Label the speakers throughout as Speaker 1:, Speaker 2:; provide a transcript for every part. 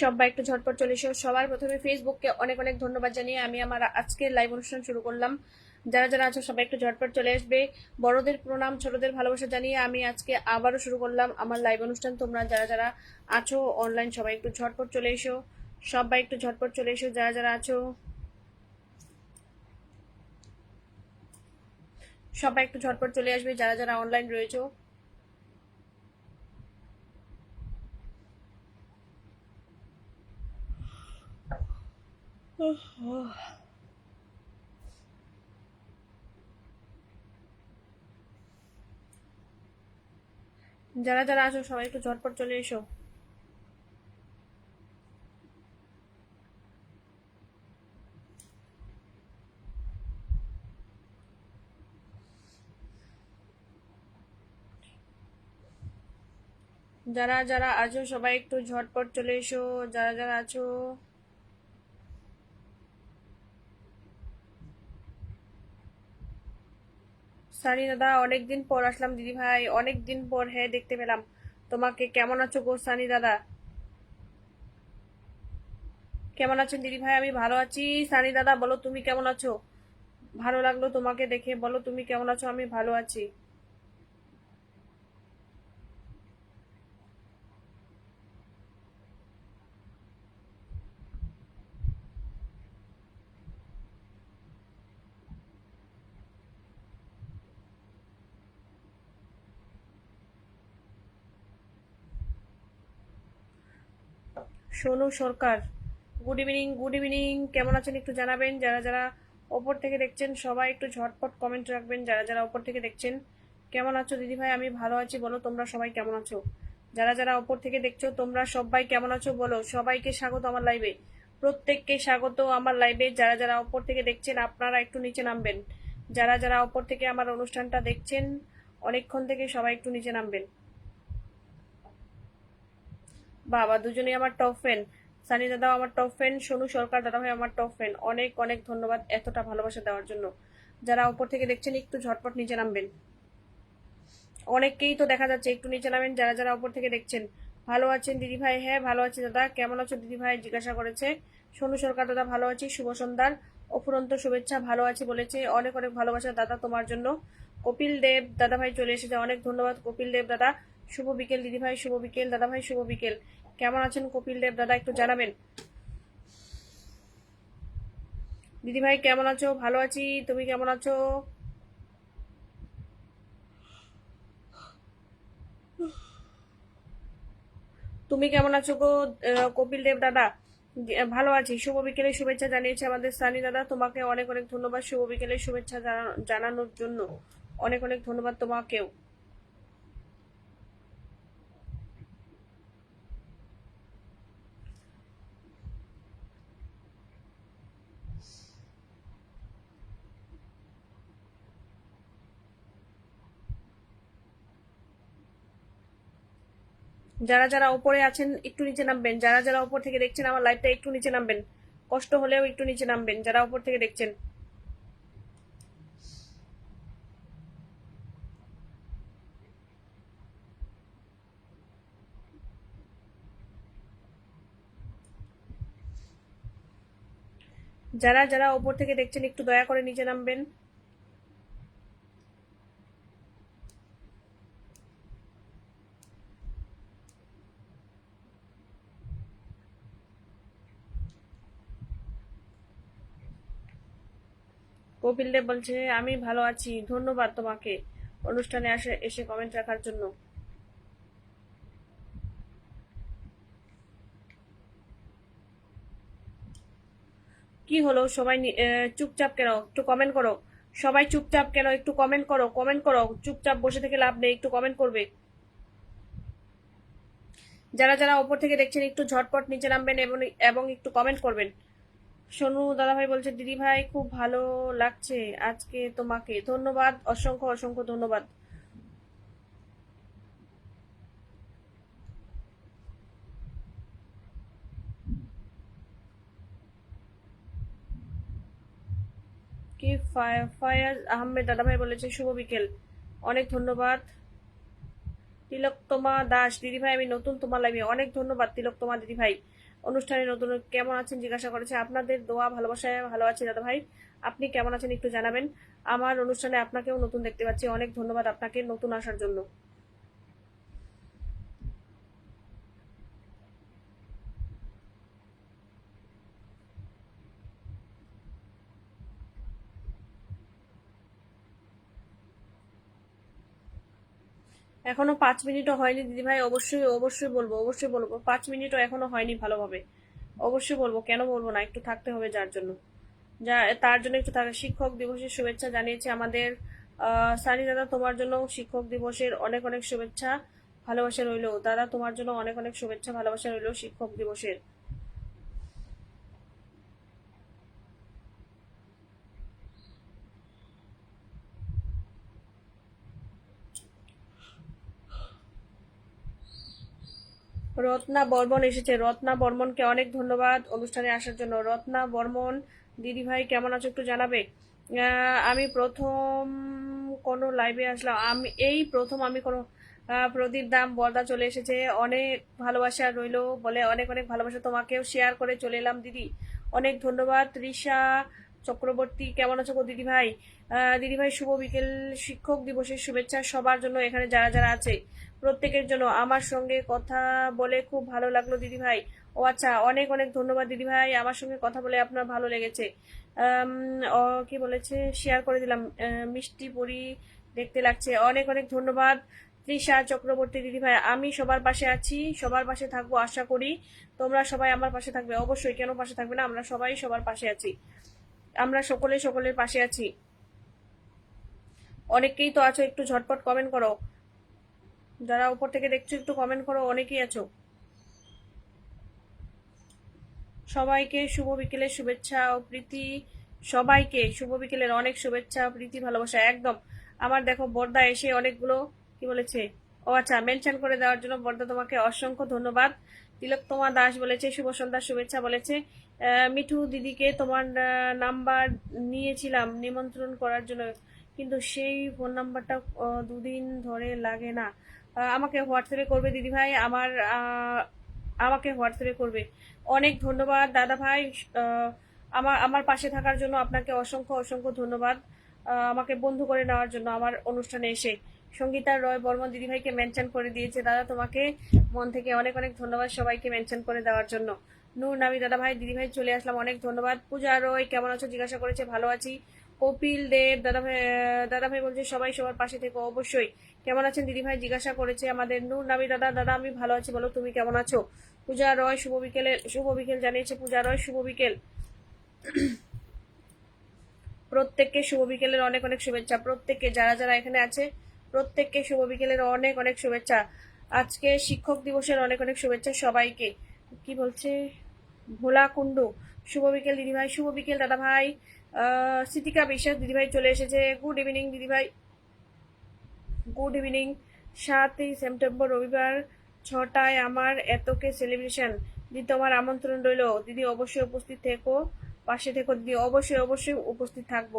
Speaker 1: সবাই একটু ঝটপট চলে এসো। সবার প্রথমে ফেসবুককে অনেক অনেক ধন্যবাদ জানিয়ে আমি আমার আজকের লাইভ অনুষ্ঠান শুরু করলাম। যারা যারা আছো, সবাই একটু ঝটপট চলে আসবে। বড়দের প্রণাম, ছোটদের ভালোবাসা জানিয়ে আমি আজকে আবারও শুরু করলাম আমার লাইভ অনুষ্ঠান। তোমরা যারা যারা আছো অনলাইন সবাই একটু ঝটপট চলে এসো। সবাই একটু ঝটপট চলে এসো, যারা যারা আছো। সবাই একটু ঝটপট চলে আসবে, যারা যারা অনলাইন রয়েছে। যারা যারা আছো, সবাই একটু ঝটপট চলে এসো। যারা যারা আছো, সবাই একটু ঝটপট চলে এসো। যারা যারা আছো সানি দাদা অনেকদিন পর আসলাম দিদি ভাই, অনেকদিন পর হ্যাঁ দেখতে পেলাম। তোমাকে কেমন আছো গো সানি দাদা কেমন আছেন দিদি ভাই? আমি ভালো আছি। সানি দাদা বলো তুমি কেমন আছো? ভালো লাগল তোমাকে দেখে, বলো তুমি কেমন আছো? আমি ভালো আছি। Sonu Sarkar. Good evening good evening. কেমন আছেন একটু জানাবেন। যারা যারা ওপর থেকে দেখছেন, সবাই একটু ঝটপট কমেন্ট রাখবেন। যারা যারা ওপর থেকে দেখছেন, কেমন আছো দিদি ভাই? আমি ভালো আছি, বলো তোমরা সবাই কেমন আছো? যারা যারা ওপর থেকে দেখছ, তোমরা সবাই কেমন আছো, বলো? সবাইকে স্বাগত আমার লাইভে প্রত্যেককে স্বাগত আমার লাইভে যারা যারা ওপর থেকে দেখছেন, আপনারা একটু নিচে নামবেন। যারা যারা ওপর থেকে আমার অনুষ্ঠানটা দেখছেন, অনেকক্ষণ থেকে সবাই একটু নিচে নামবেন। বাবা দুজনেই আমার টপ ফ্রেন্ড সানি দাদাও আমার টপ ফ্রেন্ড সোনু সরকার দাদা ভাই আমার টপ ফ্রেন্ড অনেক অনেক ধন্যবাদ এতটা ভালোবাসা দেওয়ার জন্য। যারা উপর থেকে দেখছেন, একটু ঝটপট নিচে নামবেন। অনেককেই তো দেখা যাচ্ছে, একটু নিচে নামেন, যারা যারা উপর থেকে দেখছেন। ভালো আছেন দিদি ভাই? হ্যাঁ ভালো আছি দাদা। কেমন আছো দিদি ভাই? জিজ্ঞাসা করেছে। সোনু সরকার দাদা, ভালো আছি। শুভ সন্ধ্যার। অফুরন্ত শুভেচ্ছা, ভালো আছি বলেছে। অনেক অনেক ভালোবাসা দাদা তোমার জন্য। কপিল দেব দাদা ভাই চলে এসেছে। অনেক ধন্যবাদ কপিল দেব দাদা। শুভ বিকেল দিদি ভাই, শুভ বিকেল। দাদা ভাই শুভ বিকেল। কেমন আছেন কপিল দেব? দাদা, একটু জানাবেন? দিদি ভাই কেমন আছো? ভালো আছি। তুমি কেমন আছো? তুমি কেমন আছো গো কপিল দেব দাদা? ভালো আছি। শুভ বিকেলের শুভেচ্ছা জানিয়েছে আমাদের সানি দাদা। তোমাকে অনেক অনেক ধন্যবাদ শুভ বিকেলের শুভেচ্ছা জানা- জানানোর জন্য। অনেক অনেক ধন্যবাদ তোমাকেও। যারা যারা ওপরে আছেন, একটু নিচে নামবেন। যারা যারা ওপর থেকে দেখছেন, আমার লাইভটা একটু নিচে নামবেন। কষ্ট হলেও একটু নিচে নামবেন, যারা ওপর থেকে দেখছেন। যারা যারা ওপর থেকে দেখছেন, একটু দয়া করে নিচে নামবেন। কপিল দেব বলছে, আমি ভালো আছি, ধন্যবাদ তোমাকে অনুষ্ঠানে আসে, এসে কমেন্ট রাখার জন্য। কি হলো? সবাই চুপচাপ কেন? একটু কমেন্ট করো। সবাই চুপচাপ কেন? একটু কমেন্ট করো কমেন্ট করো। চুপচাপ বসে থেকে লাভ নেই, একটু কমেন্ট করবে। যারা যারা ওপর থেকে দেখছেন, একটু ঝটপট নিচে নামবেন এবং এবং একটু কমেন্ট করবেন। সোনু দাদাভাই বলছে দিদি ভাই খুব ভালো লাগছে আজকে তোমাকে। ধন্যবাদ, অসংখ্য অসংখ্য ধন্যবাদ। কি ফায়- ফায়াজ আহমেদ দাদাভাই বলেছে, শুভ বিকেল। অনেক ধন্যবাদ। তিলোত্তমা দাস দিদি ভাই আমি নতুন তোমার লাইভে অনেক ধন্যবাদ তিলোত্তমা দিদি ভাই অনুষ্ঠানে নতুন কেমন আছেন জিজ্ঞাসা করেছে, আপনাদের দোয়া, ভালোবাসায় ভালো আছি দাদা ভাই আপনি কেমন আছেন একটু জানাবেন। আমার অনুষ্ঠানে আপনাকেও নতুন দেখতে পাচ্ছি। অনেক ধন্যবাদ আপনাকে নতুন আসার জন্য। এখনও পাঁচ মিনিটও হয়নি দিদি ভাই অবশ্যই অবশ্যই বলব অবশ্যই বলব। পাঁচ মিনিটও এখনও হয়নি ভালোভাবে। অবশ্যই বলব, কেন বলব না, একটু থাকতে হবে যার জন্য। যা, তার জন্য একটু থাকে শিক্ষক দিবসের শুভেচ্ছা জানিয়েছে আমাদের। সানি দাদা, তোমার জন্য শিক্ষক দিবসের অনেক অনেক শুভেচ্ছা, ভালোবাসা রইল। দাদা, তোমার জন্য অনেক অনেক শুভেচ্ছা, ভালোবাসা রইল শিক্ষক দিবসের। রত্না বর্মন এসেছে। রত্না বর্মনকে অনেক ধন্যবাদ অনুষ্ঠানে আসার জন্য। রত্না বর্মন, দিদি ভাই, কেমন আছো একটু জানাবে? আমি প্রথম কোনো লাইভে আসলাম। আমি, এই প্রথম আমি কোনো প্রদীপ দাম বর্দা চলে এসেছে। অনেক ভালোবাসা রইল বলে অনেক অনেক ভালোবাসা তোমাকেও শেয়ার করে চলে এলাম, দিদি। অনেক ধন্যবাদ রিসা চক্রবর্তী, কেমন আছো গো দিদি ভাই দিদি ভাই শুভ বিকেল। শিক্ষক দিবসের শুভেচ্ছা সবার জন্য এখানে যারা যারা আছে, প্রত্যেকের জন্য আমার সঙ্গে কথা বলে খুব ভালো লাগল দিদি ভাই ও আচ্ছা অনেক অনেক ধন্যবাদ দিদি ভাই আমার সঙ্গে কথা বলে আপনার ভালো লেগেছে। কি বলেছে? শেয়ার করে দিলাম। মিষ্টি পরি দেখতে লাগছে। অনেক অনেক ধন্যবাদ। তৃষা চক্রবর্তী দিদি ভাই আমি সবার পাশে আছি, সবার পাশে থাকব আশা করি। তোমরা সবাই আমার পাশে থাকবে। অবশ্যই, কেন পাশে থাকবে না? আমরা সবাই সবার পাশে আছি। আমরা সকলে সকলের পাশে আছি। অনেকেই তো আছো, একটু ঝটপট কমেন্ট করো। যারা উপর থেকে দেখছ, একটু কমেন্ট করো, অনেকেই আছো। সবাইকে শুভ বিকেলের শুভেচ্ছা ও প্রীতি, সবাইকে শুভ বিকেলের অনেক শুভেচ্ছা প্রীতি, ভালোবাসা, একদম। আমার দেখো, বর্দা এসে অনেকগুলো, কি বলেছে? ও আচ্ছা মেনশন করে দেওয়ার জন্য বর্দা তোমাকে অসংখ্য ধন্যবাদ। তিলোত্তমা দাস বলেছে শুভ সন্ধ্যার শুভেচ্ছা বলেছে। মিঠু দিদিকে তোমার নাম্বার নিয়েছিলাম নিমন্ত্রণ করার জন্য, কিন্তু সেই ফোন নাম্বারটা দুদিন ধরে লাগে না। আমাকে হোয়াটসঅ্যাপে করবে দিদি ভাই আমার আমাকে হোয়াটসঅ্যাপে করবে। অনেক ধন্যবাদ দাদা ভাই আমার আমার পাশে থাকার জন্য আপনাকে অসংখ্য অসংখ্য ধন্যবাদ আমাকে বন্ধু করে নেওয়ার জন্য আমার অনুষ্ঠানে এসে। সঙ্গীতা রয় বর্মন দিদিভাইকে মেনশন করে দিয়েছে, দাদা তোমাকে মন থেকে অনেক অনেক ধন্যবাদ সবাইকে মেনশন করে দেওয়ার জন্য। নূর নামি দাদা ভাই দিদি ভাই চলে আসলাম, অনেক ধন্যবাদ। পূজা রয়, কেমন আছো? জিজ্ঞাসা করেছে, ভালো আছি। কপিল দেব দাদা ভাই দাদা ভাই বলছে, সবাই সবার পাশে থেকে, অবশ্যই। কেমন আছেন? দিদি ভাই জিজ্ঞাসা করেছে, আমাদের নূর নামি, দাদা দাদা, আমি ভালো আছি, বলো, তুমি কেমন আছো? পূজা রয়, শুভ বিকেলে, শুভ বিকেল জানিয়েছে, পূজা রয়, শুভ বিকেল। প্রত্যেককে শুভ বিকেলের অনেক অনেক শুভেচ্ছা। প্রত্যেককে, যারা যারা এখানে আছে প্রত্যেককে শুভ বিকেলের অনেক অনেক শুভেচ্ছা। আজকে শিক্ষক দিবসের অনেক অনেক শুভেচ্ছা সবাইকে। কি বলছে? ভোলা কুণ্ডু। শুভ বিকেল দিদিভাই। শুভ বিকেল দাদা ভাই আহ, সিতিকা বিশ্বাস দিদিভাই চলে এসেছে। গুড ইভিনিং দিদিভাই। Good evening. সাতই সেপ্টেম্বর রবিবার ছটায় আমার এতকে সেলিব্রেশন। দিদি তোমার আমন্ত্রণ রইল। দিদি অবশ্যই উপস্থিত থেকো। পাশে থেকো দিদি। অবশ্যই অবশ্যই উপস্থিত থাকব।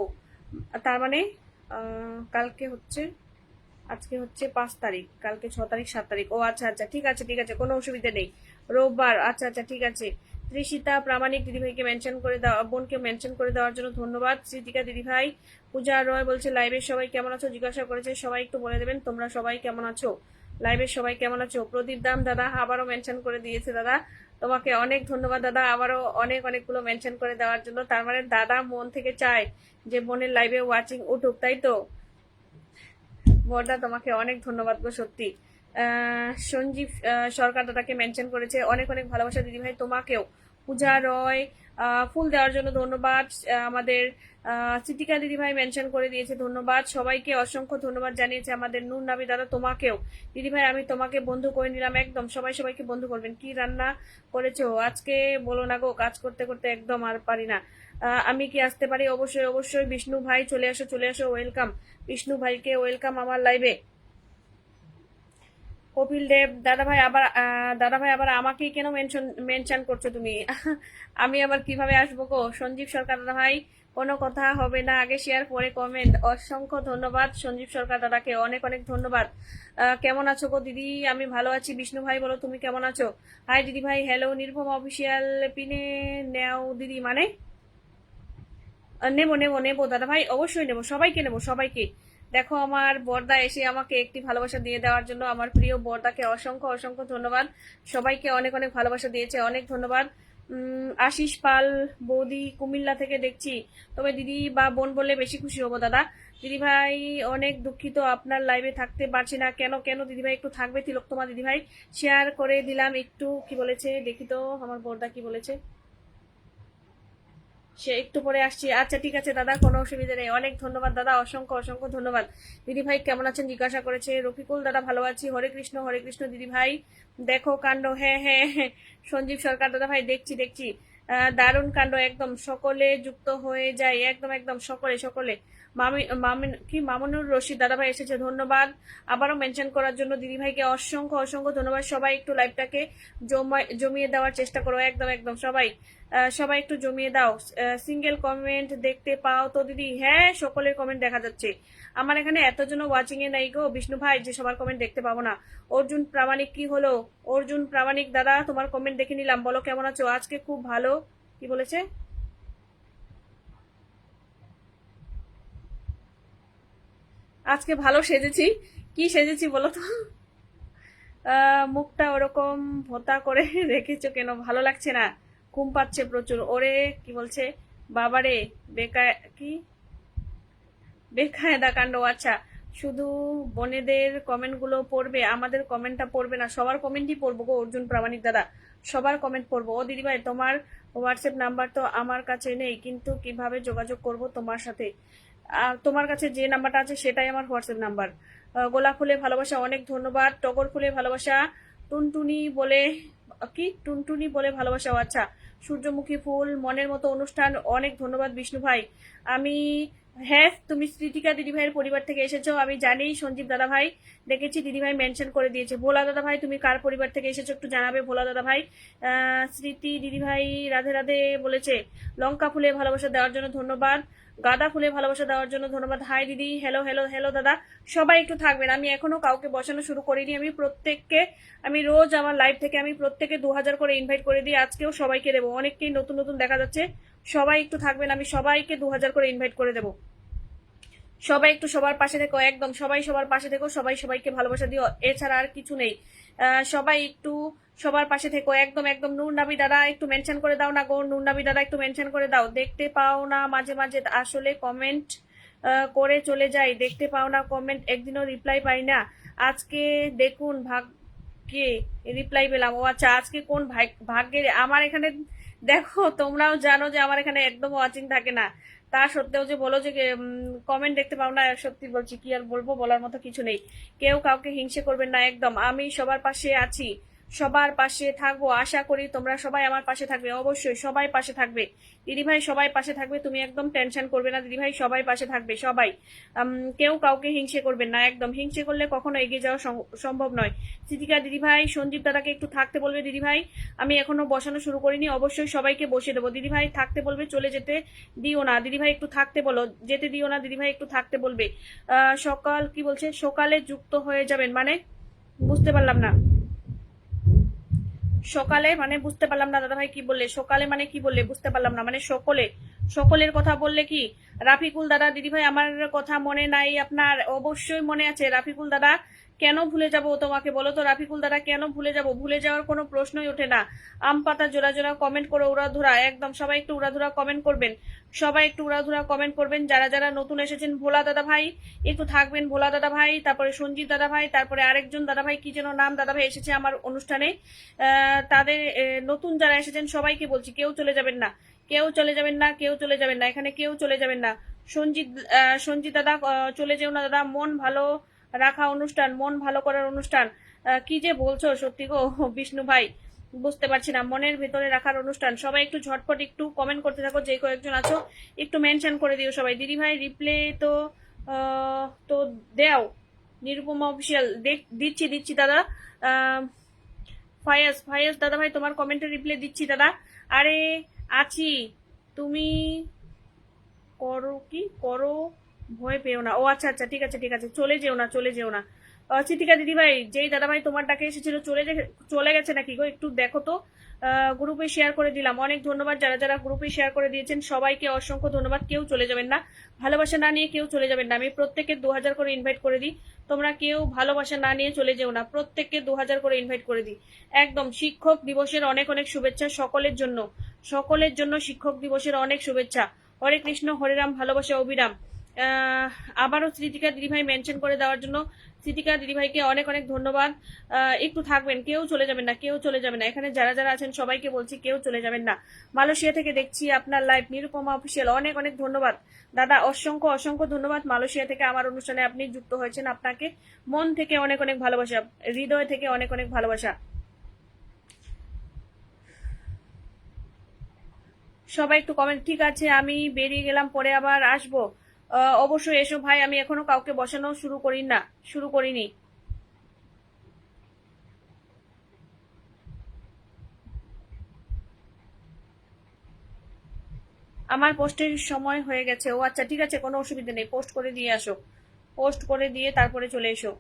Speaker 1: তার মানে কালকে হচ্ছে আজকে হচ্ছে পাঁচ তারিখ, কালকে ছ তারিখ, সাত তারিখ। ও আচ্ছা আচ্ছা ঠিক আছে ঠিক আছে, কোনো অসুবিধা নেই। রোববার আচ্ছা আচ্ছা ঠিক আছে। ত্রিশিতা, প্রামাণিক দিদিভাইকে মেনশন করে দেওয়া, বোনকে মেনশন করে দেওয়ার জন্য ধন্যবাদ। স্মৃতিকা দিদিভাই, পূজা রয় বলছে লাইভের সবাই কেমন আছো? জিজ্ঞাসা করেছে, সবাই একটু বলে দেবেন, তোমরা সবাই কেমন আছো? লাইভের সবাই কেমন আছো? প্রদীপ দাম, দাদা, আবারও মেনশন করে দিয়েছে, দাদা। তোমাকে অনেক ধন্যবাদ, দাদা। আবারও অনেক, অনেকগুলো মেনশন করে দেওয়ার জন্য। তার মানে দাদা মন থেকে চায় যে, বোনের লাইভে ওয়াচিং উঠুক, তাই তো? বর্দা তোমাকে অনেক ধন্যবাদ গো, সত্যি। সঞ্জীব সরকার দাদাকে মেনশন করেছে। অনেক অনেক ভালোবাসা, দিদিভাই, তোমাকেও। পূজা রয় ফুল দেওয়ার জন্য ধন্যবাদ। আমাদের চিতিকা দিদিভাই মেনশন করে দিয়েছে ধন্যবাদ। সবাইকে অসংখ্য ধন্যবাদ জানিয়েছে আমাদের নুন নাবি দাদা, তোমাকেও। দিদিভাই, আমি তোমাকে বন্ধু করে নিলাম একদম। সবাই সবাইকে বন্ধু করবেন। কি রান্না করেছ? আজকে বলো না গো, কাজ করতে করতে একদম আর পারি না। আমি কি আসতে পারি? অবশ্যই অবশ্যই। বিষ্ণু ভাই, চলে আসো চলে আসো ওয়েলকাম বিষ্ণু ভাইকে ওয়েলকাম আমার লাইভে কপিল দেব, দাদা ভাই আবার দাদা ভাই আবার আমাকেই কেন মেনশন মেনশন করছ তুমি? আমি আবার কীভাবে আসব গো? সঞ্জীব সরকার দাদা ভাই, কোনো কথা হবে না। আগে শেয়ার পরে কমেন্ট অসংখ্য ধন্যবাদ সঞ্জীব সরকার দাদাকে। অনেক অনেক ধন্যবাদ। কেমন আছো গো দিদি? আমি ভালো আছি। বিষ্ণু ভাই, বলো তুমি কেমন আছো? হাই দিদি ভাই। হ্যালো নির্ভম অফিসিয়াল পিনে নেও দিদি। মানে? নেব নেব নেব, দাদা ভাই। অবশ্যই নেব। সবাইকে নেব, সবাইকে। দেখো, আমার বর্দা এসে আমাকে একটি ভালোবাসা দিয়ে দেওয়ার জন্য আমার প্রিয় বর্দাকে অসংখ্য অসংখ্য ধন্যবাদ। সবাইকে অনেক অনেক ভালোবাসা দিয়েছে, অনেক ধন্যবাদ। আশিস পাল, বৌদি, কুমিল্লা থেকে দেখছি। তবে দিদি বা বোন বললে বেশি খুশি হব, দাদা। দিদি ভাই, অনেক দুঃখিত, আপনার লাইভে থাকতে পারছি না। কেন কেন দিদি ভাই একটু থাকবে তিলোত্তমা দিদি ভাই? শেয়ার করে দিলাম একটু, কি বলেছে? দেখি তো, আমার বর্দা কি বলেছে? সে একটু পরে আসছি। আচ্ছা ঠিক আছে দাদা, কোনো অসুবিধা নেই। অনেক ধন্যবাদ দাদা, অসংখ্য অসংখ্য ধন্যবাদ। দিদি ভাই কেমন আছেন? জিজ্ঞাসা করেছে রফিকুল, দাদা, ভালো আছি। হরে কৃষ্ণ হরে কৃষ্ণ দিদি ভাই দেখো কাণ্ড হ্যাঁ হ্যাঁ হ্যাঁ। সঞ্জীব সরকার দাদা ভাই দেখছি। দেখছি দারুণ কাণ্ড, একদম সকলে যুক্ত হয়ে যায়। একদম একদম, সকলে সকলে। মামি, মামিন, কি, মামুনুর রশিদ দাদা ভাই এসেছে, ধন্যবাদ। আবারও মেনশন করার জন্য দিদি ভাইকে অসংখ্য অসংখ্য ধন্যবাদ। সবাই একটু লাইভটাকে জমা- জমিয়ে দেওয়ার চেষ্টা করো, একদম একদম। সবাই সবাই একটু জমিয়ে দাও। সিঙ্গেল কমেন্ট দেখতে পাও তো দিদি। হ্যাঁ সকলের কমেন্ট দেখা যাচ্ছে। আমার এখানে এতজন ওয়াচিং এ নাই গো, বিষ্ণু ভাই, যে সবার কমেন্ট দেখতে পাবো না। অর্জুন প্রামাণিক কি হলো? অর্জুন প্রামাণিক দাদা, তোমার কমেন্ট দেখে নিলাম। বলো, কেমন আছো? আজকে খুব ভালো। কি বলেছে? আজকে ভালো সেজেছি। কি সেজেছি বলো তো? মুখটা ওরকম ভোতা করে রেখেছো কেন? ভালো লাগছে না। ঘুম পাচ্ছে প্রচুর। ওরে, কি বলছে? বাবারে, বেকা, কি? বেকায়দা কাণ্ড আচ্ছা। শুধু বোনেদের কমেন্টগুলো পড়বে, আমাদের কমেন্টটা পড়বে না। সবার কমেন্টই পড়ব গো অর্জুন প্রামাণিক দাদা। সবার কমেন্ট পড়ব। ও দিদিভাই, তোমার হোয়াটসঅ্যাপ নাম্বার তো আমার কাছে নেই, কিন্তু কীভাবে যোগাযোগ করব তোমার সাথে? তোমার কাছে যে নাম্বারটা আছে সেটাই আমার হোয়াটসঅ্যাপ নাম্বার। গোলাপ ফুলে ভালোবাসা, অনেক ধন্যবাদ। টগর ফুলে ভালোবাসা, টুনটুনি বলে, কি? টুনটুনি বলে ভালোবাসা আচ্ছা। সূর্যমুখী ফুল, মনের মতো অনুষ্ঠান, অনেক ধন্যবাদ বিষ্ণু ভাই। আমি হ্যাঁ তুমি স্মৃতিকা দিদিভাইয়ের পরিবার থেকে এসেছ। আমি জানি, সঞ্জীব দাদা ভাই, দেখেছি দিদিভাই মেনশন করে দিয়েছে। ভোলা দাদা ভাই, তুমি কার পরিবার থেকে এসেছ একটু জানাবে? ভোলা দাদা ভাই স্মৃতি দিদিভাই রাধে রাধে বলেছে। লঙ্কা ফুলে ভালোবাসা দেওয়ার জন্য ধন্যবাদ। গাঁদা ফুলে ভালোবাসা দেওয়ার জন্য ধন্যবাদ। হাই দিদি হ্যালো হ্যালো হ্যালো দাদা। সবাই একটু থাকবেন। আমি এখনও কাউকে বসানো শুরু করিনি। আমি প্রত্যেককে, আমি রোজ আমার লাইভ থেকে আমি প্রত্যেকে দু হাজার করে ইনভাইট করে দিই আজকেও সবাইকে দেবো। অনেককেই নতুন নতুন দেখা যাচ্ছে। সবাই একটু থাকবেন। আমি সবাইকে দু হাজার করে ইনভাইট করে দেবো। সবাই একটু সবার পাশে থেকো, একদম। সবাই সবার পাশে থেকো, সবাই সবাইকে ভালোবাসা দিও। এছাড়া আর কিছু নেই। সবাই একটু সবার পাশে থেকো। একদম একদম, নূর নাবি দাদা, একটু মেনশন করে দাও না গো। নূর নাবি দাদা, একটু মেনশন করে দাও। দেখতে পাও না মাঝে মাঝে আসলে কমেন্ট করে চলে যাই। দেখতে পাও না কমেন্ট একদিনও রিপ্লাই পাই না। আজকে দেখুন ভাগ্যে রিপ্লাই পেলাম। ও আচ্ছা আজকে কোন ভাগ- ভাগ্যের? আমার এখানে দেখো, তোমরাও জানো যে আমার এখানে একদম ওয়াচিং থাকে না। তা সত্ত্বেও যে বলো যে কমেন্ট দেখতে পাও না, সত্যি বলছি, কি আর বলব, বলার মতো কিছু নেই। কেউ কাউকে হিংসে করবেন না, একদম। আমি সবার পাশে আছি। সবার পাশে থাকব, আশা করি তোমরা সবাই আমার পাশে থাকবে। অবশ্যই সবাই পাশে থাকবে। দিদিভাই সবাই পাশে থাকবে, তুমি একদম টেনশন করবে না। দিদিভাই সবাই পাশে থাকবে, সবাই। কেউ কাউকে হিংসে করবেন না, একদম। হিংসে করলে কখনো এগিয়ে যাওয়া সম- সম্ভব নয়। সিদ্দিকা দিদিভাই সঞ্জীব দাদাকে একটু থাকতে বলবে দিদিভাই আমি এখনও বসানো শুরু করিনি, অবশ্যই সবাইকে বসিয়ে দেবো। দিদিভাই থাকতে বলবে, চলে যেতে দিও না। দিদিভাই একটু থাকতে বলো, যেতে দিও না দিদিভাই একটু থাকতে বলবে। সকাল, কি বলছে? সকালে যুক্ত হয়ে যাবেন মানে বুঝতে পারলাম না। সকালে মানে বুঝতে পারলাম না দাদা ভাই কি বললে? সকালে মানে কি বললে? বুঝতে পারলাম না। মানে সকলে, সকলের কথা বললে কি? রাফিকুল দাদা দিদি ভাই আমার কথা মনে নাই আপনার। অবশ্যই মনে আছে। রাফিকুল দাদা কেন ভুলে যাব তোমাকে বলো তো? রাফিকুল দাদা কেন ভুলে যাব? ভুলে যাওয়ার কোনো প্রশ্নই ওঠে না। আম পাতা জোড়া জোড়া কমেন্ট করে উড়াধুরা, একদম সবাই একটু উড়াধুরা কমেন্ট করবেন। সবাই একটু উড়াধুরা কমেন্ট করবেন। যারা যারা নতুন এসেছেন, ভোলা দাদা ভাই, একটু থাকবেন ভোলা দাদা ভাই, তারপরে সঞ্জিত দাদা ভাই, তারপরে আরেকজন দাদা ভাই, কি যেন নাম দাদা ভাই এসেছে আমার অনুষ্ঠানে। তাদের নতুন যারা এসেছেন, সবাইকে বলছি, কেউ চলে যাবেন না। কেউ চলে যাবেন না, কেউ চলে যাবেন না। এখানে কেউ চলে যাবেন না। সঞ্জিত সঞ্জিত দাদা চলে যেও না দাদা। মন ভালো রাখা অনুষ্ঠান মন ভালো করার অনুষ্ঠান। কি যে বলছো সত্যি গো বিষ্ণু ভাই বুঝতে পারছি না। মনের ভেতরে রাখার অনুষ্ঠান। সবাই একটু ঝটপট একটু কমেন্ট করতে থাকো যে কয়েকজন আছো একটু মেনশন করে দিও সবাই। দিদি ভাই রিপ্লে তো তো দেও। নিরুপমা অফিসিয়াল দিচ্ছি দিচ্ছি দাদা। আহ, ফায়াজ ফায়াজ দাদা ভাই তোমার কমেন্টের রিপ্লে দিচ্ছি দাদা। আরে আছি। তুমি করো কি? করো। ভয় পেও না। ও আচ্ছা আচ্ছা ঠিক আছে ঠিক আছে চলে যেও না চলে যেও না। আহ, চিতিকা দিদি ভাই যেই দাদা ভাই তোমার ডাকে এসেছিল চলে চলে গেছে নাকি গো? একটু দেখো তো। গ্রুপে শেয়ার করে দিলাম। অনেক ধন্যবাদ। যারা যারা গ্রুপে শেয়ার করে দিয়েছেন সবাইকে অসংখ্য ধন্যবাদ। কেউ চলে যাবেন না। ভালোবাসা না নিয়ে কেউ চলে যাবেন না। আমি প্রত্যেককে দু হাজার করে ইনভাইট করে দিই। তোমরা কেউ ভালোবাসা না নিয়ে চলে যেও না। প্রত্যেককে দু হাজার করে ইনভাইট করে দিই। একদম শিক্ষক দিবসের অনেক অনেক শুভেচ্ছা সকলের জন্য। সকলের জন্য শিক্ষক দিবসের অনেক শুভেচ্ছা। হরে কৃষ্ণ হরে রাম ভালোবাসা অবিরাম। আবারও স্মৃতিকা দিদিভাই মেনশন করে দেওয়ার জন্য স্মৃতিকা দিদিভাইকে অনেক অনেক ধন্যবাদ। একটু থাকবেন, কেউ চলে যাবেন না, কেউ চলে যাবেন না। এখানে যারা যারা আছেন, সবাইকে বলছি কেউ চলে যাবেন না। মালয়েশিয়া থেকে দেখছি আপনার লাইভ নিরুপমা অফিসিয়াল অনেক অনেক ধন্যবাদ। দাদা, অসংখ্য অসংখ্য ধন্যবাদ মালয়েশিয়া থেকে আমার অনুষ্ঠানে আপনি যুক্ত হয়েছেন আপনাকে। মন থেকে অনেক অনেক ভালোবাসা, হৃদয় থেকে অনেক অনেক ভালোবাসা। সবাই একটু কমেন্ট ঠিক আছে, আমি বেরিয়ে গেলাম, পরে আবার আসব। অবশ্যই এসো ভাই, আমি এখনও কাউকে বসানো শুরু করি না, শুরু করিনি। আমার পোস্টের সময় হয়ে গেছে। ও আচ্ছা ঠিক আছে, কোনো অসুবিধা নেই, পোস্ট করে দিয়ে আসো। পোস্ট করে দিয়ে তারপরে চলে এসো।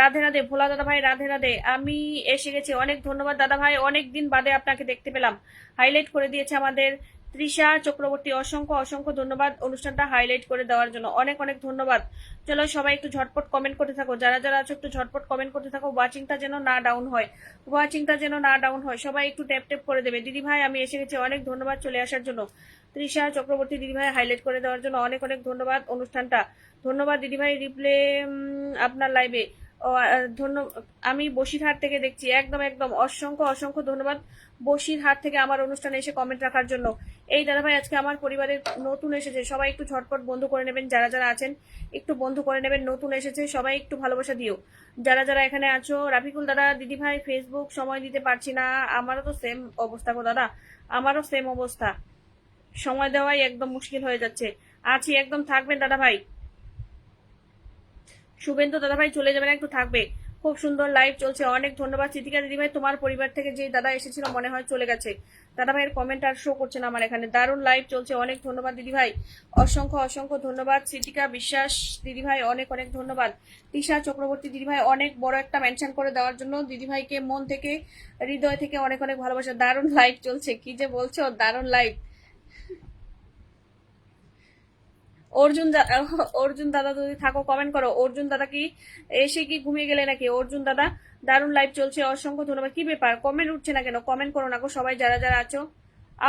Speaker 1: রাধে রাধে, ভোলা দাদা ভাই, রাধে রাধে, আমি এসে গেছি। অনেক ধন্যবাদ দাদা ভাই, অনেক দিন বাদে আপনাকে দেখতে পেলাম। হাইলাইট করে দিয়েছে আমাদের তৃষা চক্রবর্তী, অসংখ্য অসংখ্য ধন্যবাদ অনুষ্ঠানটা হাইলাইট করে দেওয়ার জন্য। অনেক অনেক ধন্যবাদ। চলো সবাই একটু ঝটপট কমেন্ট করতে থাকো। যারা যারা আছো একটু ঝটপট কমেন্ট করতে থাকো। ওয়াচিংটা যেন না ডাউন হয়। ওয়াচিংটা যেন না ডাউন হয়। সবাই একটু ট্যাপ ট্যাপ করে দেবে। দিদি ভাই, আমি এসে গেছি। অনেক ধন্যবাদ চলে আসার জন্য। তৃষা চক্রবর্তী দিদিভাই হাইলাইট করে দেওয়ার জন্য অনেক অনেক ধন্যবাদ অনুষ্ঠানটা। ধন্যবাদ দিদিভাই রিপ্লে আপনার লাইভে ধন্য আমি বসিরহাট থেকে দেখছি। একদম একদম। অসংখ্য অসংখ্য ধন্যবাদ বসিরহাট থেকে আমার অনুষ্ঠানে এসে কমেন্ট রাখার জন্য। এই দাদাভাই, আজকে আমার পরিবারের নতুন এসেছে। সবাই একটু ঝটপট বন্ধ করে নেবেন। যারা যারা আছেন, একটু বন্ধু করে নেবেন। নতুন এসেছে। সবাই একটু ভালোবাসা দিও। যারা যারা এখানে আছো, রাফিকুল দাদা, দিদিভাই ফেসবুক সময় দিতে পারছি না। আমারও তো সেম অবস্থা গো দাদা। আমারও সেম অবস্থা। সময় দেওয়াই একদম মুশকিল হয়ে যাচ্ছে। আছি, একদম থাকবেন দাদা ভাই শুভেন্দু দাদা ভাই চলে যাবেন, একটু থাকবে। খুব সুন্দর লাইভ চলছে। অনেক ধন্যবাদ চিতিকা দিদি ভাই তোমার পরিবার থেকে যে দাদা এসেছিল, মনে হয় চলে গেছে। দাদা ভাইয়ের কমেন্ট আর শো করছে না আমার এখানে। দারুণ লাইভ চলছে। অনেক ধন্যবাদ দিদি ভাই অসংখ্য অসংখ্য ধন্যবাদ চিতিকা, বিশ্বাস দিদি ভাই অনেক অনেক ধন্যবাদ। তিশা চক্রবর্তী দিদি ভাই অনেক বড় একটা মেনশন করে দেওয়ার জন্য দিদি ভাইকে মন থেকে, হৃদয় থেকে অনেক অনেক ভালোবাসা। দারুণ লাইভ চলছে। কি যে বলছো? দারুণ লাইভ অর্জুন অর্জুন দাদা যদি থাকো কমেন্ট করো। অর্জুন দাদা কি এসে কি ঘুমিয়ে গেলে নাকি? অর্জুন দাদা, দারুণ লাইভ চলছে, অসংখ্য ধন্যবাদ। কি ব্যাপার? কমেন্ট উঠছে না কেন? কমেন্ট করো না গো সবাই, যারা যারা আছো।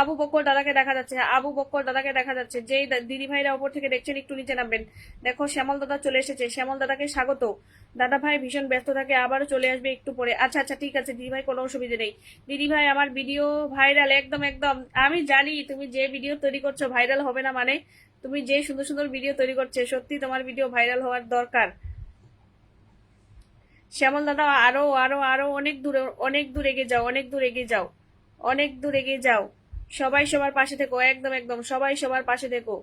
Speaker 1: আবু বক্কর দাদাকে দেখা যাচ্ছে আবু বক্কর দাদাকে দেখা যাচ্ছে। যেই দিদি ভাইরা ওপর থেকে দেখছেন, একটু নিচে নামবেন। দেখো, শ্যামল দাদা চলে এসেছে। শ্যামল দাদাকে স্বাগত। দাদা ভাই ভীষণ ব্যস্ত থাকে, আবারও চলে আসবে একটু পরে। আচ্ছা আচ্ছা ঠিক আছে। দিদি ভাই, কোনো অসুবিধা নেই। দিদি ভাই, আমার ভিডিও ভাইরাল একদম একদম। আমি জানি তুমি যে ভিডিও তৈরি করছ ভাইরাল হবে না মানে তুমি যে সুন্দর সুন্দর ভিডিও তৈরি করছে, সত্যি তোমার ভিডিও ভাইরাল হওয়ার দরকার। শ্যামল দাদা, আরও আরও আরও অনেক দূরে, অনেক দূর এগিয়ে যাও, অনেক দূর এগিয়ে যাও, অনেক দূর এগিয়ে যাও। সবাই সবার পাশে থেকো, একদম একদম, সবাই সবার পাশে থেকো,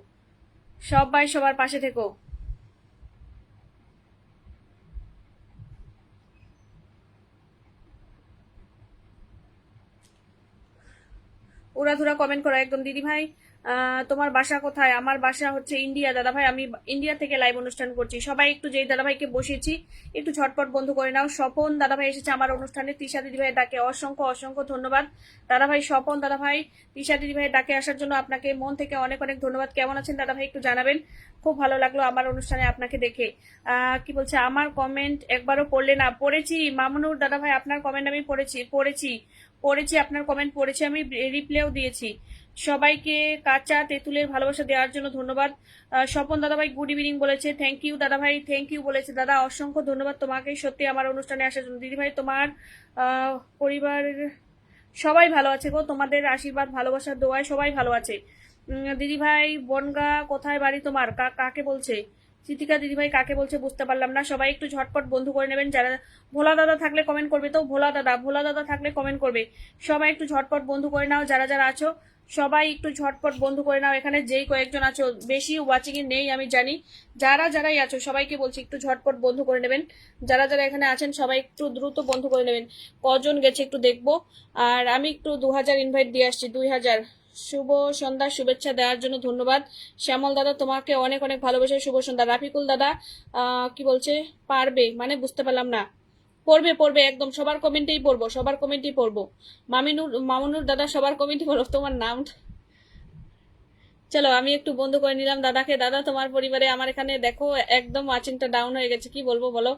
Speaker 1: সবাই সবার পাশে থেকো। উড়াধুরা কমেন্ট করো একদম, দিদি ভাই তোমার বাসা কোথায়? আমার বাসা হচ্ছে ইন্ডিয়া, দাদা ভাই, আমি ইন্ডিয়া থেকে লাইভ অনুষ্ঠান করছি। সবাই একটু যেই দাদা ভাইকে বসিয়েছি, একটু ঝটপট বন্ধ করে নাও। স্বপন দাদা ভাই এসেছে আমার অনুষ্ঠানে, তিশা দিদি ভাই ডাকে অসংখ্য অসংখ্য ধন্যবাদ। দাদা ভাই, স্বপন দাদা ভাই, তিশা দিদি ভাই ডাকে আসার জন্য আপনাকে মন থেকে অনেক অনেক ধন্যবাদ। কেমন আছেন দাদা ভাই, একটু জানাবেন? খুব ভালো লাগল আমার অনুষ্ঠানে আপনাকে দেখে। কি বলছে? আমার কমেন্ট একবারও পড়লে না, পড়েছি। মামুনুর দাদা ভাই, আপনার কমেন্ট আমি পড়েছি পড়েছি। পড়েছি, আপনার কমেন্ট পড়েছি, আমি রিপ্লেও দিয়েছি। সবাইকে কাঁচা তেঁতুলের ভালোবাসা দেওয়ার জন্য ধন্যবাদ। স্বপন দাদাভাই গুড ইভিনিং বলেছে থ্যাংক ইউ দাদাভাই থ্যাংক ইউ বলেছে। দাদা, অসংখ্য ধন্যবাদ তোমাকে, সত্যি আমার অনুষ্ঠানে আসার জন্য। দিদিভাই, তোমার পরিবার, সবাই ভালো আছে গো, তোমাদের আশীর্বাদ, ভালোবাসার দোয়ায় সবাই ভালো আছে। দিদিভাই, বনগা, কোথায় বাড়ি তোমার? কাকে বলছে? চিতিকা দিদিভাই কাকে বলছে বুঝতে পারলাম না। সবাই একটু ঝটপট বন্ধু করে নেবেন। যারা ভোলা দাদা থাকলে কমেন্ট করবে তো, ভোলা দাদা ভোলা দাদা থাকলে কমেন্ট করবে। সবাই একটু ঝটপট বন্ধু করে নাও, যারা যারা আছো, সবাই একটু ঝটপট বন্ধু করে নাও। এখানে যেই কয়েকজন আছো, বেশি ওয়াচিং এ নেই আমি জানি। যারা যারাই আছো, সবাইকে বলছি একটু ঝটপট বন্ধু করে নেবেন। যারা যারা এখানে আছেন, সবাই একটু দ্রুত বন্ধু করে নেবেন। কজন গেছে একটু দেখব। আর আমি একটু দু হাজার ইনভাইট দিয়ে আসছি, দুই হাজার। শুভ সন্ধ্যা, শুভেচ্ছা দেওয়ার জন্য ধন্যবাদ। শ্যামল দাদা, তোমাকে অনেক অনেক ভালোবাসে, শুভ সন্ধ্যা। রাফিকুল দাদা কি বলছে? পারবে মানে বুঝতে পারলাম না। পড়বে পড়বে, একদম সবার কমেন্টেই পড়ব, সবার কমেন্টেই পড়ব। মামিনুর, মামুনুর দাদা, সবার কমেন্টই পড়ব, তোমার নাম? চলো, আমি একটু বন্ধ করে নিলাম। দাদাকে, দাদা, তোমার পরিবারে আমার এখানে দেখো, একদম ওয়াচিংটা ডাউন হয়ে গেছে, কি বলব বলো?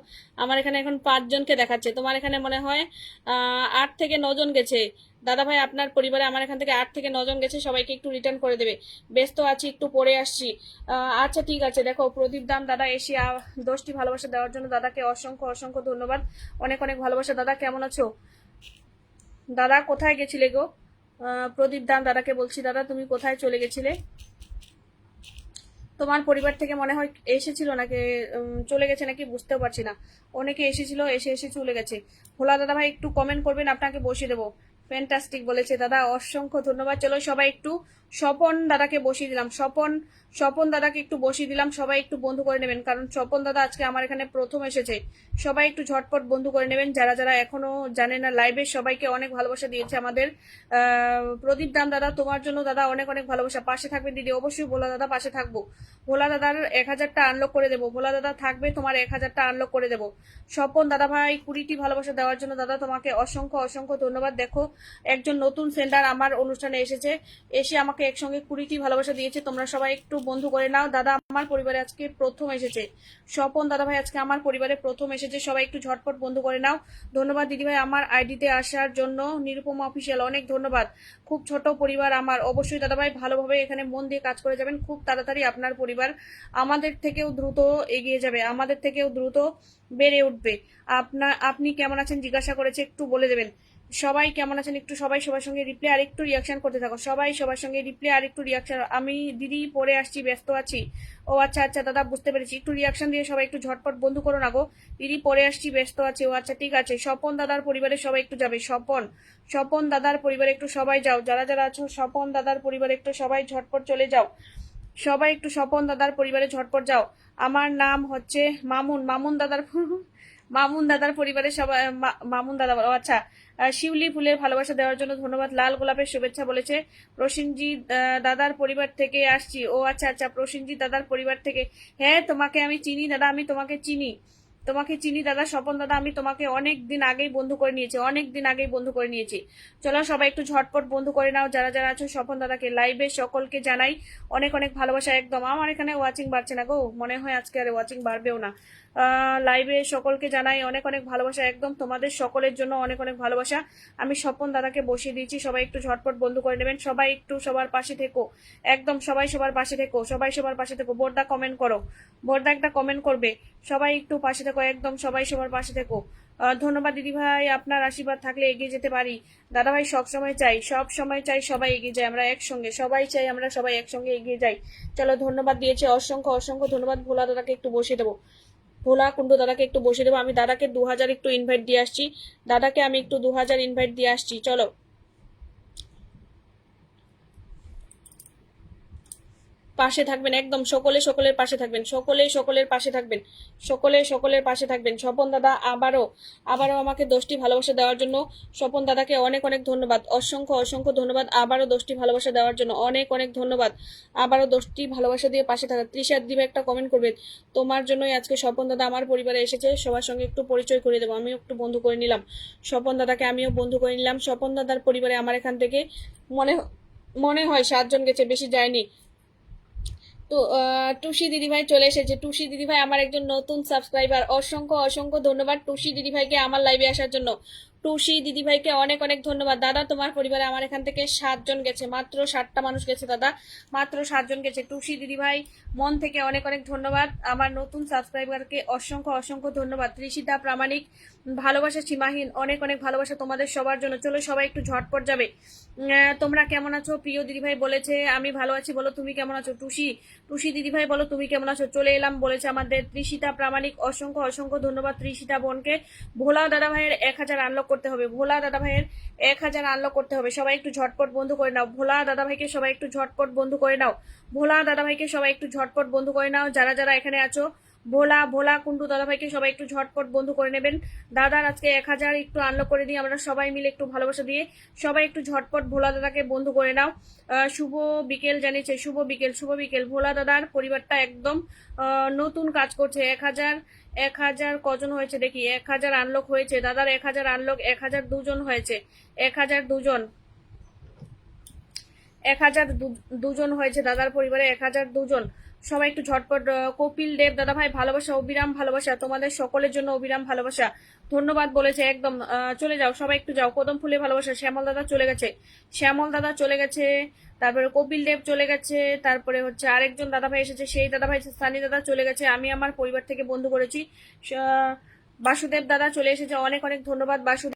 Speaker 1: আমার এখানে এখন পাঁচজনকে দেখাচ্ছে। তোমার এখানে মনে হয় আট থেকে নজন গেছে। দাদা ভাই, আপনার পরিবারে আমার এখান থেকে আট থেকে নজন গেছে, সবাইকে একটু রিটার্ন করে দেবে। ব্যস্ত আছি, একটু পরে আসছি। আচ্ছা ঠিক আছে, দেখো, প্রদীপ দাম, দাদা এসে দশটি ভালোবাসা দেওয়ার জন্য দাদাকে অসংখ্য অসংখ্য ধন্যবাদ। অনেক অনেক ভালোবাসা। দাদা, কেমন আছো? দাদা, কোথায় গেছিলে গো? প্রদীপ দান দাদাকে বলছি, দাদা, তুমি কোথায় চলে গেছিলে? তোমার পরিবার থেকে মনে হয় এসেছিল নাকি? চলে গেছে নাকি বুঝতেও পারছি না। অনেকে এসেছিল, এসে এসে চলে গেছে। ভোলা দাদা ভাই একটু কমেন্ট করবেন, আপনাকে বসিয়ে দেবো। ফ্যান্টাস্টিক বলেছে দাদা, অসংখ্য ধন্যবাদ। চলো সবাই একটু স্বপন দাদাকে বসিয়ে দিলাম। স্বপন স্বপন দাদাকে একটু বসিয়ে দিলাম। সবাই একটু বন্ধু করে নেবেন, কারণ স্বপন দাদা আজকে আমার এখানে প্রথম এসেছে। সবাই একটু ঝটপট বন্ধু করে নেবেন। যারা যারা এখনও জানে না লাইভে সবাইকে অনেক ভালোবাসা দিয়েছে আমাদের। প্রদীপ দাম দাদা, তোমার জন্য দাদা অনেক অনেক ভালোবাসা। পাশে থাকবে দিদি, অবশ্যই ভোলা দাদা পাশে থাকব। ভোলা দাদার এক হাজারটা আনলক করে দেবো। ভোলা দাদা থাকবে, তোমার এক হাজারটা আনলক করে দেবো। স্বপন দাদা ভাই, কুড়িটি ভালোবাসা দেওয়ার জন্য দাদা তোমাকে অসংখ্য অসংখ্য ধন্যবাদ। দেখো একজন নতুন সেন্টার আমার অনুষ্ঠানে এসেছে। এসে আমাকে একসঙ্গে কুড়িটি ভালোবাসা দিয়েছে। তোমরা সবাই একটু বন্ধু করে নাও। দাদা, আমার পরিবারে আজকে প্রথম এসেছে। স্বপন দাদা ভাই আজকে আমার পরিবারে প্রথম এসেছে। সবাই একটু ঝটপট বন্ধু করে নাও। ধন্যবাদ দিদি ভাই আমার আইডিতে আসার জন্য। নিরুপমা অফিসিয়াল অনেক ধন্যবাদ। খুব ছোট পরিবার আমার। অবশ্যই দাদা ভাই ভালোভাবে এখানে মন দিয়ে কাজ করে যাবেন। খুব তাড়াতাড়ি আপনার পরিবার আমাদের থেকেও দ্রুত এগিয়ে যাবে। আমাদের থেকেও দ্রুত বেড়ে উঠবে। আপনার আপনি কেমন আছেন জিজ্ঞাসা করেছে, একটু বলে দেবেন। সবাই কেমন আছেন? একটু সবাই সবার সঙ্গে রিপ্লাই আর একটু রিয়াকশন করতে থাকো। সবাই সবার সঙ্গে রিপ্লাই আর একটু রিয়াকশন আমি দিদি পরে আসছি, ব্যস্ত আছি। ও আচ্ছা আচ্ছা দাদা বুঝতে পেরেছি। একটু রিয়াকশন দিয়ে সবাই একটু ঝটপট বন্ধু করো না গো। দিদি পরে আসছি, ব্যস্ত আছে। ও আচ্ছা ঠিক আছে। স্বপন দাদার পরিবারে সবাই একটু যাবে। স্বপন স্বপন দাদার পরিবারে একটু সবাই যাও। যারা যারা আছো, স্বপন দাদার পরিবারে একটু সবাই ঝটপট চলে যাও। সবাই একটু স্বপন দাদার পরিবারে ঝটপট যাও। আমার নাম হচ্ছে মামুন। মামুন দাদার মামুন দাদার পরিবারে সবাই মামুন দাদা বলো আচ্ছা। শিউলি ফুলের ভালোবাসা দেওয়ার জন্য ধন্যবাদ। লাল গোলাপের শুভেচ্ছা বলেছে প্রসেনজি দাদার পরিবার থেকে আসছি। ও আচ্ছা আচ্ছা প্রসেনজি, দাদার পরিবার থেকে হ্যাঁ তোমাকে আমি চিনি, দাদা, আমি তোমাকে চিনি। তোমাকে চিনি দাদা, স্বপন দাদা, আমি তোমাকে অনেক দিন আগেই বন্ধু করে নিয়েছি, অনেক দিন আগেই বন্ধু করে নিয়েছি। চলো সবাই একটু ঝটপট বন্ধু করে নাও, যারা যারা আছো স্বপন দাদাকে লাইভে সকলকে জানাই অনেক অনেক ভালোবাসা একদম। আমার এখানে ওয়াচিং বাড়ছে না গো, মনে হয় আজকে আর ওয়াচিং বাড়বেও না। লাইভে সকলকে জানাই অনেক অনেক ভালোবাসা একদম, তোমাদের সকলের জন্য অনেক অনেক ভালোবাসা। আমি স্বপন দাদাকে বসিয়ে দিয়েছি, সবাই একটু ঝটপট বন্ধু করে নেবেন, সবাই একটু সবার পাশে থেকো। একদম সবাই সবার পাশে থেকো, সবাই সবার পাশে থেকো। বোর্ডা কমেন্ট করো বোর্ডা একটা কমেন্ট করবে, সবাই একটু পাশে থেকো। একদম সবাই সবার পাশে থেকো। ধন্যবাদ দিদি ভাই, আপনার আশীর্বাদ থাকলে এগিয়ে যেতে পারি। দাদা ভাই, সব সময় চাই, সব সময় চাই সবাই এগিয়ে যায়, আমরা একসঙ্গে, সবাই চাই আমরা সবাই একসঙ্গে এগিয়ে যাই। চলো, ধন্যবাদ দিয়েছে, অসংখ্য অসংখ্য ধন্যবাদ, ভোলা দাদাকে একটু বসিয়ে দেবো। ভোলা কুণ্ডু দাদাকে একটু বসিয়ে দেবো, আমি দাদাকে দু হাজার একটু ইনভাইট দিয়ে আসছি। দাদাকে আমি একটু দু হাজার ইনভাইট দিয়ে আসছি, চলো। পাশে থাকবেন, একদম সকলে সকলের পাশে থাকবেন, সকলে সকলের পাশে থাকবেন, সকলে সকলের পাশে থাকবেন। স্বপন দাদা আবারও আবারও আমাকে দশটি ভালোবাসা দেওয়ার জন্য স্বপন দাদাকে অনেক অনেক ধন্যবাদ, অসংখ্য অসংখ্য ধন্যবাদ, আবারও দশটি ভালোবাসা দেওয়ার জন্য অনেক অনেক ধন্যবাদ, আবারও দশটি ভালোবাসা দিয়ে পাশে থাকা। ত্রিশার দিবে একটা কমেন্ট করবেন তোমার জন্যই আজকে স্বপন দাদা আমার পরিবারে এসেছে, সবার সঙ্গে একটু পরিচয় করে দেবো, আমিও একটু বন্ধু করে নিলাম। স্বপন দাদাকে আমিও বন্ধু করে নিলাম, স্বপন দাদার পরিবারে আমার এখান থেকে মনে মনে হয় সাতজন গেছে, বেশি যায়নি। তো টুসি দিদিভাই চলে এসেছে। টুসি দিদিভাই আমার একজন নতুন সাবস্ক্রাইবার অসংখ্য অসংখ্য ধন্যবাদ টুসি দিদিভাইকে আমার লাইভে আসার জন্য। টুসি দিদিভাইকে অনেক অনেক ধন্যবাদ। দাদা, তোমার পরিবারে আমার এখান থেকে সাতজন গেছে, মাত্র সাতটা মানুষ গেছে দাদা। মাত্র সাতজন গেছে। টুসি দিদিভাই, মন থেকে অনেক অনেক ধন্যবাদ। আমার নতুন সাবস্ক্রাইবারকে অসংখ্য অসংখ্য ধন্যবাদ। ত্রিশিতা প্রামাণিক, ভালোবাসা সীমাহীন, অনেক অনেক ভালোবাসা তোমাদের সবার জন্য। চলো সবাই একটু ঝটপট যাবে। তোমরা কেমন আছো? প্রিয় দিদিভাই বলেছে, আমি ভালো আছি বলো, তুমি কেমন আছো? টুসি টুসি দিদিভাই বলো, তুমি কেমন আছো? চলে এলাম বলেছে আমাদের ত্রিশিতা প্রামাণিক। অসংখ্য অসংখ্য ধন্যবাদ ত্রিশিতা বোনকে। ভোলা দাদা ভাইয়ের এক হাজার আনলক করতে হবে। ভোলা দাদা ভাইয়ের এক হাজার আনলক করতে হবে। সবাই একটু ঝটপট বন্ধু করে নাও। ভোলা দাদা ভাইকে সবাই একটু ঝটপট বন্ধু করে নাও। ভোলা দাদা ভাইকে সবাই একটু ঝটপট বন্ধু করে নাও। যারা যারা এখানে আছো ভোলা ভোলা কুন্টু দাদা ভাইকে সবাই একটু ঝটপট বন্ধু করে নেবেন। দাদার আজকে এক হাজার একটু আনলক করে দিয়ে আমরা সবাই মিলে একটু ভালোবাসা দিয়ে সবাই একটু ঝটপট ভোলা দাদাকে বন্ধু করে নাও। শুভ বিকেল জানিয়েছে, শুভ বিকেল শুভ বিকেল। ভোলা দাদার পরিবারটা একদম নতুন কাজ করছে। এক হাজার এক হাজার কজন হয়েছে দেখি। এক হাজার আনলক হয়েছে। দাদার এক হাজার আনলক এক হাজার দুজন হয়েছে। এক হাজার দুজন। এক হাজার দুজন হয়েছে দাদার পরিবারে, এক হাজার দুজন। সবাই একটু ঝটপট কপিল দেব দাদা ভাই ভালোবাসা, অবিরাম ভালোবাসা, তোমাদের সকলের জন্য অবিরাম ভালোবাসা। ধন্যবাদ বলেছে, একদম চলে যাও, সবাই একটু যাও। কদম ফুলে ভালোবাসা, শ্যামল দাদা চলে গেছে। শ্যামল দাদা চলে গেছে, তারপরে কপিল দেব চলে গেছে, তারপরে হচ্ছে আরেকজন দাদা ভাই এসেছে, সেই দাদা ভাই সানি দাদা চলে গেছে। আমি আমার পরিবার থেকে বন্ধু করেছি। বাসুদেব দাদা চলে এসেছে, অনেক অনেক ধন্যবাদ, বাসুদেব